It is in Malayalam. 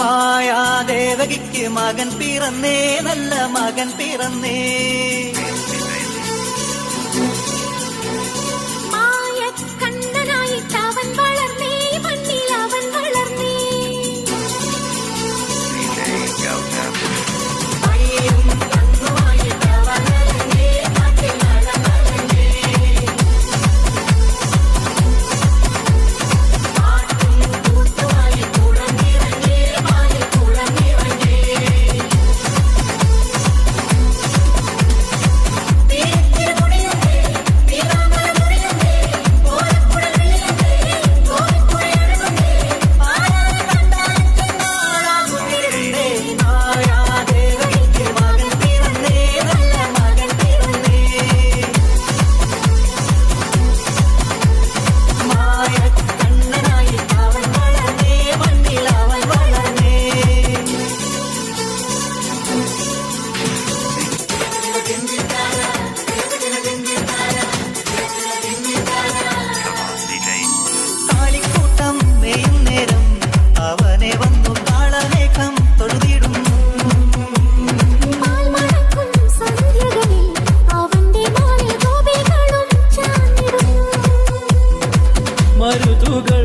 മായാദേവകിക്ക് മകൻ പിറന്നേ നല്ല മകൻ പിറന്നേ. Naya. വാക്കുകൾ